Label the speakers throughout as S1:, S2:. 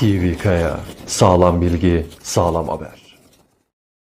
S1: TV Kaya. Sağlam bilgi, sağlam haber.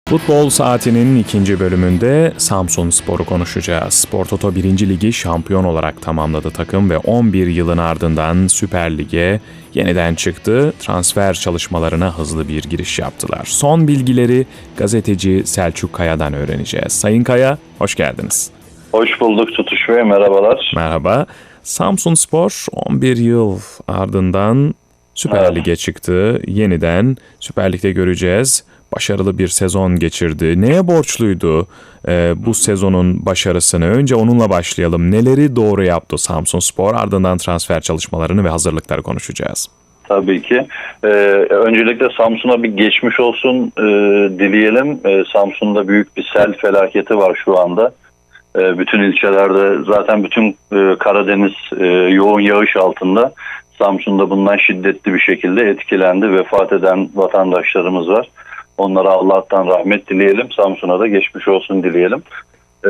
S2: Futbol Saati'nin ikinci bölümünde Samsun Spor'u konuşacağız. Spor Toto 1. Ligi şampiyon olarak tamamladı takım ve 11 yılın ardından Süper Lig'e yeniden çıktı. Transfer çalışmalarına hızlı bir giriş yaptılar. Son bilgileri gazeteci Selçuk Kaya'dan öğreneceğiz. Sayın Kaya, hoş geldiniz.
S3: Hoş bulduk Tutuş Bey, merhabalar.
S2: Merhaba. Samsun Spor 11 yıl ardından Süper. Lig'e çıktı. Yeniden Süper Lig'de göreceğiz. Başarılı bir sezon geçirdi. Neye borçluydu e, bu sezonun başarısını? Önce onunla başlayalım. Neleri doğru yaptı Samsun Spor? Ardından transfer çalışmalarını ve hazırlıkları konuşacağız.
S3: Tabii ki. Ee, öncelikle Samsun'a bir geçmiş olsun e, dileyelim. E, Samsun'da büyük bir sel felaketi var şu anda. E, bütün ilçelerde zaten bütün e, Karadeniz e, yoğun yağış altında. Samsun'da bundan şiddetli bir şekilde etkilendi. Vefat eden vatandaşlarımız var. Onlara Allah'tan rahmet dileyelim. Samsun'a da geçmiş olsun dileyelim. Ee,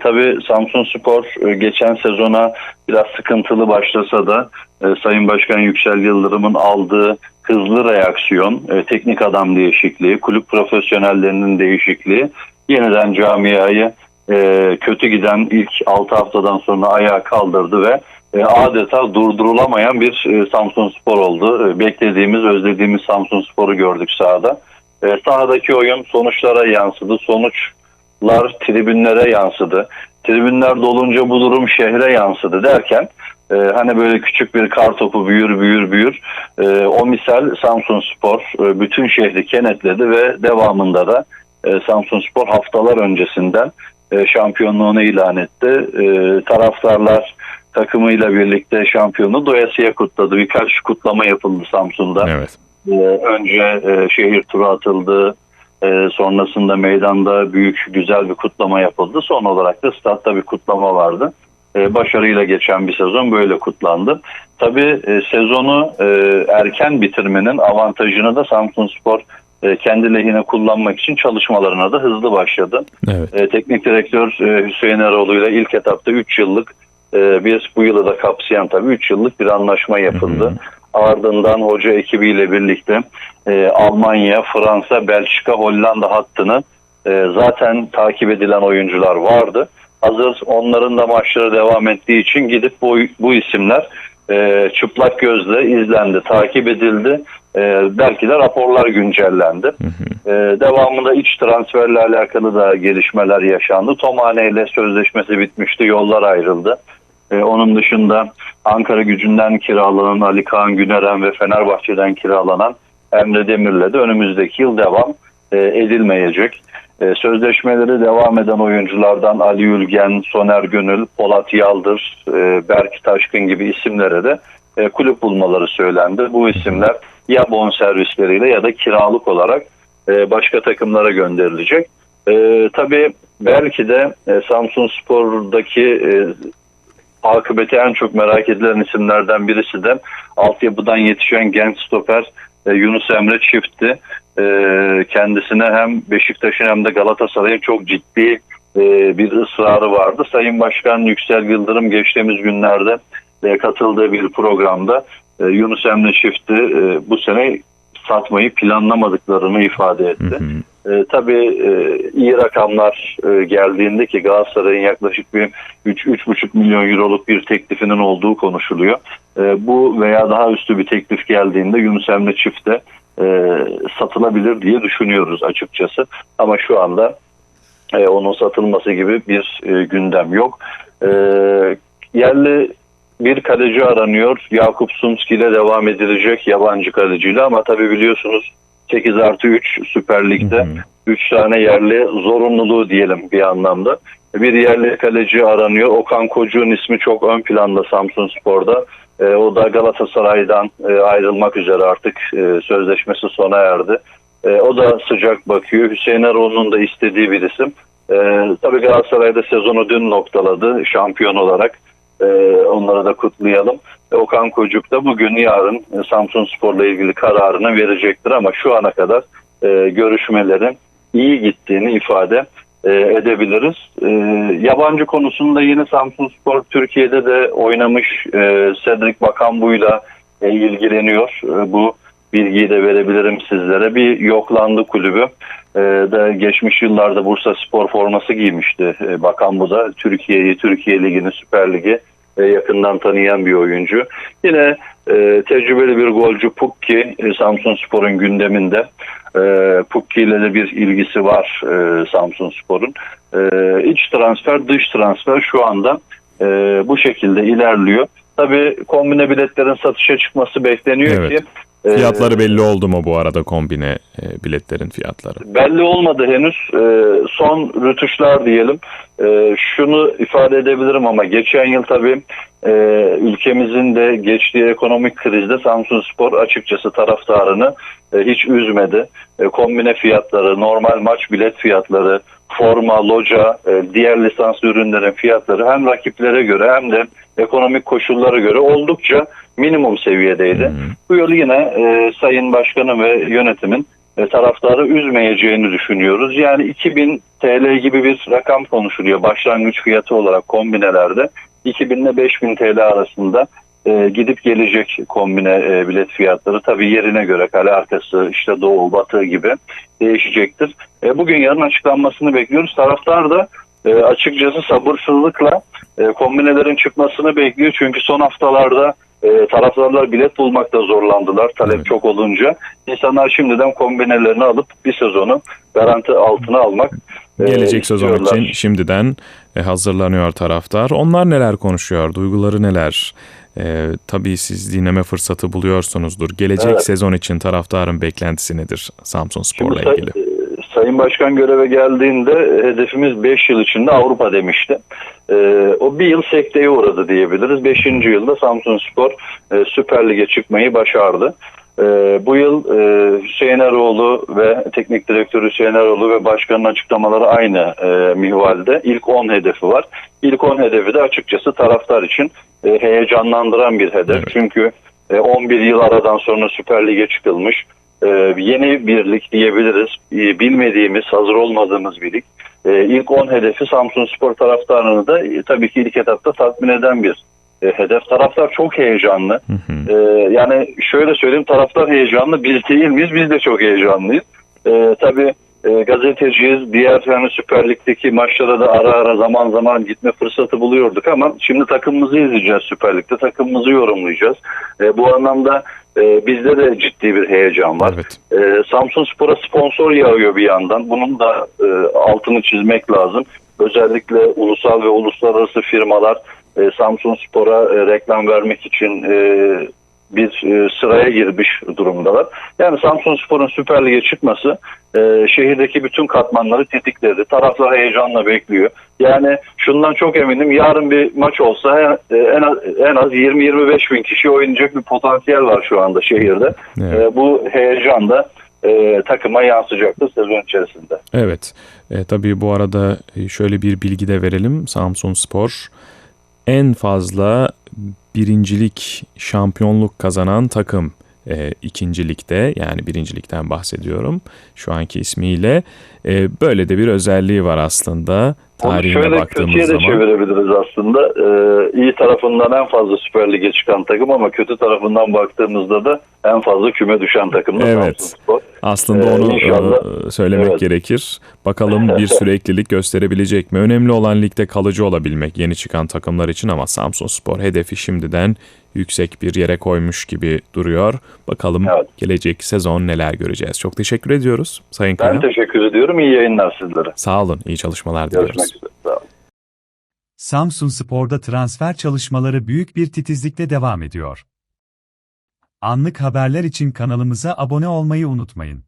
S3: tabii Samsun Spor e, geçen sezona biraz sıkıntılı başlasa da e, Sayın Başkan Yüksel Yıldırım'ın aldığı hızlı reaksiyon, e, teknik adam değişikliği, kulüp profesyonellerinin değişikliği yeniden camiayı e, kötü giden ilk 6 haftadan sonra ayağa kaldırdı ve adeta durdurulamayan bir e, Samsun Spor oldu. E, beklediğimiz, özlediğimiz Samsun Spor'u gördük sahada. E, sahadaki oyun sonuçlara yansıdı. Sonuçlar tribünlere yansıdı. Tribünler dolunca bu durum şehre yansıdı derken e, hani böyle küçük bir kar topu büyür büyür büyür. E, o misal Samsun Spor e, bütün şehri kenetledi ve devamında da e, Samsun Spor haftalar öncesinden e, şampiyonluğunu ilan etti. E, taraftarlar takımıyla birlikte şampiyonu doyasıya kutladı. Birkaç kutlama yapıldı Samsun'da.
S2: Evet.
S3: Ee, önce e, şehir turu atıldı. Ee, sonrasında meydanda büyük güzel bir kutlama yapıldı. Son olarak da statta bir kutlama vardı. Ee, başarıyla geçen bir sezon böyle kutlandı. Tabii e, sezonu e, erken bitirmenin avantajını da Samsunspor e, kendi lehine kullanmak için çalışmalarına da hızlı başladı.
S2: Evet.
S3: E, teknik direktör e, Hüseyin Eroğlu ile ilk etapta 3 yıllık e, bir bu yılı da kapsayan tabii 3 yıllık bir anlaşma yapıldı. Ardından hoca ekibiyle birlikte e, Almanya, Fransa, Belçika, Hollanda hattını e, zaten takip edilen oyuncular vardı. Hazır onların da maçları devam ettiği için gidip bu, bu isimler e, çıplak gözle izlendi, takip edildi. E, belki de raporlar güncellendi. E, devamında iç transferle alakalı da gelişmeler yaşandı. Tomane ile sözleşmesi bitmişti, yollar ayrıldı. E, onun dışında Ankara gücünden kiralanan Ali Kaan Güneren ve Fenerbahçe'den kiralanan Emre Demir'le de önümüzdeki yıl devam e, edilmeyecek. E, sözleşmeleri devam eden oyunculardan Ali Ülgen, Soner Gönül, Polat Yaldır, e, Berk Taşkın gibi isimlere de e, kulüp bulmaları söylendi. Bu isimler ya bonservisleriyle ya da kiralık olarak e, başka takımlara gönderilecek. E, tabii belki de e, Samsun Spor'daki e, akıbeti en çok merak edilen isimlerden birisi de altyapıdan yetişen genç stoper e, Yunus Emre Çift'ti. E, kendisine hem Beşiktaş'ın hem de Galatasaray'ın çok ciddi e, bir ısrarı vardı. Sayın Başkan Yüksel Yıldırım geçtiğimiz günlerde katıldığı bir programda Yunus Emre Çift'i bu sene satmayı planlamadıklarını ifade etti.
S2: Hı hı.
S3: E, tabii e, iyi rakamlar e, geldiğinde ki Galatasaray'ın yaklaşık bir 3-3,5 milyon euroluk bir teklifinin olduğu konuşuluyor. E, bu veya daha üstü bir teklif geldiğinde Yunus Emre çifte e, satılabilir diye düşünüyoruz açıkçası. Ama şu anda e, onun satılması gibi bir e, gündem yok. E, yerli bir kaleci aranıyor. Yakup Sumski ile devam edilecek yabancı kaleciyle ama tabii biliyorsunuz 8 artı 3 Süper Lig'de
S2: Hı hı.
S3: 3 tane yerli zorunluluğu diyelim bir anlamda. Bir yerli kaleci aranıyor. Okan Kocuğ'un ismi çok ön planda Samsun Spor'da. E, o da Galatasaray'dan e, ayrılmak üzere artık e, sözleşmesi sona erdi. E, o da sıcak bakıyor. Hüseyin Eroğlu'nun da istediği bir isim. E, tabii Galatasaray'da sezonu dün noktaladı şampiyon olarak. E, onları da kutlayalım. Okan Kocuk da bugün yarın e, Samsun Spor'la ilgili kararını verecektir ama şu ana kadar e, görüşmelerin iyi gittiğini ifade e, edebiliriz. Yabancı konusunda yine Samsun Spor Türkiye'de de oynamış e, Cedric Bakanbu'yla ilgileniyor. Bu bilgiyi de verebilirim sizlere. Bir yoklandı kulübü. Ee, de geçmiş yıllarda Bursa Spor forması giymişti. Ee, Bakan bu da Türkiye'yi, Türkiye Ligi'ni, Süper Ligi e, yakından tanıyan bir oyuncu. Yine e, tecrübeli bir golcü Pukki e, Samsun Spor'un gündeminde. E, Pukki ile de bir ilgisi var e, Samsun Spor'un. E, iç transfer, dış transfer şu anda e, bu şekilde ilerliyor. Tabii kombine biletlerin satışa çıkması bekleniyor
S2: Evet.
S3: ki e,
S2: Fiyatları belli oldu mu bu arada kombine e, biletlerin fiyatları?
S3: belli olmadı henüz. E, son rütuşlar diyelim. E, şunu ifade edebilirim ama geçen yıl tabii e, ülkemizin de geçtiği ekonomik krizde Samsun Spor açıkçası taraftarını e, hiç üzmedi. Kombine fiyatları, normal maç bilet fiyatları, forma, loca, diğer lisanslı ürünlerin fiyatları hem rakiplere göre hem de ekonomik koşullara göre oldukça minimum seviyedeydi. Bu yıl yine e, Sayın Başkanım ve yönetimin e, taraftarı üzmeyeceğini düşünüyoruz. Yani 2000 TL gibi bir rakam konuşuluyor başlangıç fiyatı olarak kombinelerde. 2000 ile 5000 TL arasında e, gidip gelecek kombine e, bilet fiyatları tabii yerine göre kale arkası işte doğu batı gibi değişecektir. E, bugün yarın açıklanmasını bekliyoruz. Taraftar da e, açıkçası sabırsızlıkla e, kombinelerin çıkmasını bekliyor. Çünkü son haftalarda e, taraftarlar bilet bulmakta zorlandılar talep
S2: Evet.
S3: çok olunca. İnsanlar şimdiden kombinelerini alıp bir sezonu garanti altına almak e,
S2: Gelecek sezon
S3: istiyorlar.
S2: için şimdiden e, hazırlanıyor taraftar. Onlar neler konuşuyor? Duyguları neler? E, tabii siz dinleme fırsatı buluyorsunuzdur. Gelecek
S3: Evet.
S2: sezon için taraftarın beklentisi nedir Samsun Spor'la ilgili?
S3: Sayın Başkan göreve geldiğinde e, hedefimiz 5 yıl içinde Avrupa demişti. E, o bir yıl sekteye uğradı diyebiliriz. 5. yılda Samsun Spor e, Süper Lig'e çıkmayı başardı. E, bu yıl e, Hüseyin Eroğlu ve teknik direktör Hüseyin Eroğlu ve başkanın açıklamaları aynı e, mihvalde. İlk 10 hedefi var. İlk 10 hedefi de açıkçası taraftar için e, heyecanlandıran bir hedef.
S2: Evet.
S3: Çünkü e, 11 yıl aradan sonra Süper Lig'e çıkılmış. Ee, yeni bir lig diyebiliriz. Ee, bilmediğimiz, hazır olmadığımız bir lig. Ee, ilk 10 hedefi Samsun Spor taraftarını da e, tabii ki ilk etapta tatmin eden bir e, hedef. Taraftar çok heyecanlı.
S2: Hı hı.
S3: Yani şöyle söyleyeyim taraftar heyecanlı. Biz değil miyiz? Biz de çok heyecanlıyız. Tabii e, gazeteciyiz. Diğer yani Süper Lig'deki maçlara da ara ara zaman zaman gitme fırsatı buluyorduk ama şimdi takımımızı izleyeceğiz Süper Lig'de. Takımımızı yorumlayacağız. E, bu anlamda e, bizde de ciddi bir heyecan var.
S2: Evet.
S3: Ee, Samsun Spor'a sponsor yağıyor bir yandan. Bunun da e, altını çizmek lazım. Özellikle ulusal ve uluslararası firmalar e, Samsun Spor'a e, reklam vermek için e, bir e, sıraya girmiş durumdalar. Yani Samsun Spor'un Süper Lig'e çıkması e, şehirdeki bütün katmanları tetikledi. Taraflar heyecanla bekliyor. Yani şundan çok eminim yarın bir maç olsa e, en az, en az 20-25 bin kişi oynayacak bir potansiyel var şu anda şehirde.
S2: Evet.
S3: E, bu heyecan da e, takıma yansıyacaktır sezon içerisinde.
S2: Evet. E, tabii bu arada e, şöyle bir bilgi de verelim. Samsun Spor en fazla birincilik, şampiyonluk kazanan takım e, ikincilikte yani birincilikten bahsediyorum şu anki ismiyle. E, böyle de bir özelliği var aslında
S3: Onu
S2: tarihine
S3: şöyle kötüye
S2: baktığımız
S3: de
S2: zaman.
S3: çevirebiliriz aslında. Ee, iyi tarafından en fazla Süper Lig'e çıkan takım ama kötü tarafından baktığımızda da en fazla küme düşen takım da
S2: Evet.
S3: Samsun.
S2: Aslında
S3: Ee,
S2: onu
S3: inşallah-
S2: e, söylemek
S3: Evet.
S2: gerekir. Bakalım bir süreklilik gösterebilecek mi? Önemli olan ligde kalıcı olabilmek yeni çıkan takımlar için ama Samsun Spor hedefi şimdiden yüksek bir yere koymuş gibi duruyor. Bakalım
S3: Evet.
S2: gelecek sezon neler göreceğiz. Çok teşekkür ediyoruz Sayın
S3: Ben
S2: Kaya.
S3: teşekkür ediyorum. İyi yayınlar sizlere.
S2: Sağ olun. İyi çalışmalar diliyoruz.
S3: Görüşmek üzere. Sağ olun.
S4: Samsun Spor'da transfer çalışmaları büyük bir titizlikle devam ediyor. Anlık haberler için kanalımıza abone olmayı unutmayın.